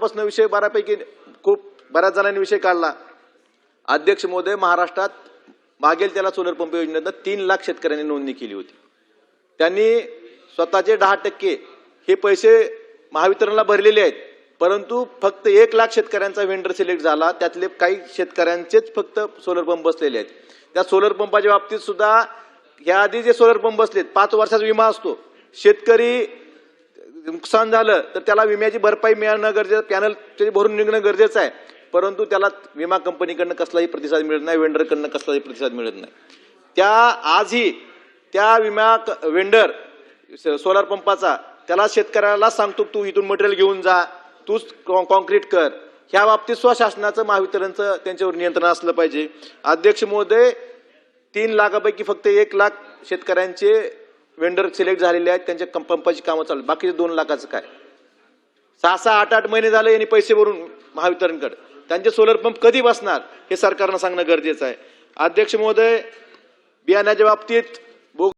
पासून विषय बऱ्यापैकी खूप बऱ्याच जणांनी विषय काढला. अध्यक्ष महोदय महाराष्ट्रात मागेल त्याला सोलर पंप योजनेतनं तीन लाख शेतकऱ्यांनी नोंदणी केली होती. त्यांनी स्वतःचे दहा टक्के हे पैसे महावितरणला भरलेले आहेत. परंतु फक्त एक लाख शेतकऱ्यांचा वेंडर सिलेक्ट झाला. त्यातले काही शेतकऱ्यांचेच फक्त सोलर पंप बसलेले आहेत. त्या सोलर पंपाच्या बाबतीत सुद्धा या आधी जे सोलर पंप बसलेत पाच वर्षाचा विमा असतो. शेतकरी नुकसान झालं तर त्याला विम्याची भरपाई मिळणं गरजेचं पॅनल त्याची भरून निघणं गरजेचं आहे. परंतु त्याला विमा कंपनीकडनं कसलाही प्रतिसाद मिळत नाही वेंडरकडनं कसलाही प्रतिसाद मिळत नाही. त्या आजही त्या विमा क- वेंडर स- सोलार पंपाचा त्याला शेतकऱ्याला सांगतो तू इथून मटेरियल घेऊन जा तूच कॉ- कॉन्क्रीट कर. ह्या बाबतीत स्वशासनाचं महावितरणचं त्यांच्यावर नियंत्रण असलं पाहिजे. अध्यक्ष महोदय तीन लाखापैकी फक्त एक लाख शेतकऱ्यांचे वेंडर सिलेक्ट झालेले आहेत त्यांच्या पंपाची कामं चालू बाकीचे दोन लाखाचं काय? सहा सहा आठ आठ महिने झाले यांनी पैसे भरून महावितरणकडे. त्यांचे सोलर पंप कधी बसणार हे सरकारनं सांगणं गरजेचं आहे. अध्यक्ष महोदय बियाण्याच्या बाबतीत